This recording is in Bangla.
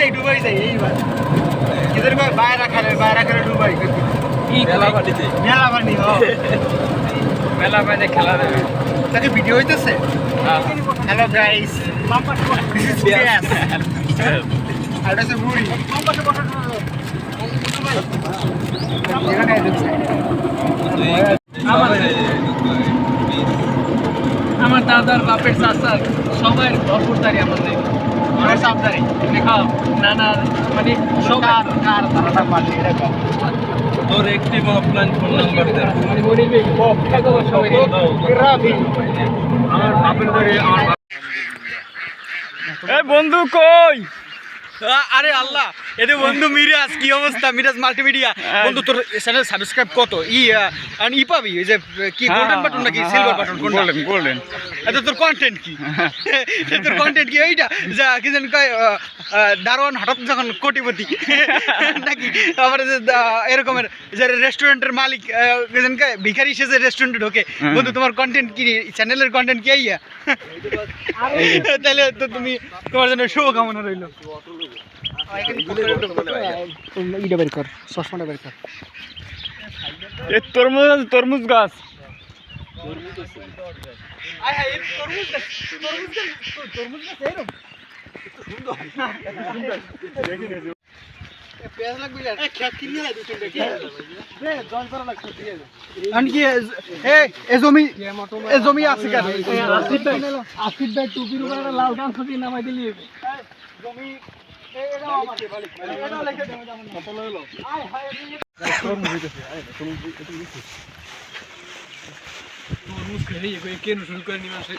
যাই ডুবাই যাই এইবার কিদের কয়? বাইরে খেলে বাইরে খেলে ডুবাই মেলা খেলা দেবে। তাকে ভিডিও হইতেছে? হ্যাঁ। Hello guys this is gas আর এটা মুড়ি আমার দাদার বাপের চাচার সবাই ভরপুরদারি আমাদের সাবধানে। নানার মানে সবাই কার কার তারাটা পাল্টে এটা কম তোর একটি অফলাইন ফোন নাম্বার দে মানে আমার বাপের ধরে আমার এই বন্ধু কই? আরে আল্লাহ এতে বন্ধু মিরাজ কি অবস্থা? মিরাজ মাল্টিমিডিয়া বন্ধু তোর চ্যানেল সাবস্ক্রাইব কত? ই আর ই পাবি? যে কি গোল্ডেন বাটন নাকি? সিলভার বাটন গোল্ডেন গোল্ডেন এটা তোর কন্টেন্ট কি? তোর কন্টেন্ট কি? এইটা যা কি জানি কয় দারোয়ান হঠাৎ যখন কোটিপতি নাকি? আহ, এরকমের যে রেস্টুরেন্টের মালিক কি জানি কয় ভিখারি সে যে রেস্টুরেন্টে ঢোকে। হ্যাঁ। বন্ধু তোমার কন্টেন্ট কি? চ্যানেলের কন্টেন্ট কি? আইয়া তাহলে তো তুমি তোমার জন্য শুভ কামনা রইল। ইটা বের কর চশমাটা বের কর। এ তরমুজ আছে তরমুজ গাছ। জমি এ জমি আছে আসিফ ভাই টুপির উপর লাল গান খুঁজি নামাই দিলি। জমি হায় কেন শুরু করে নিয়ে আসে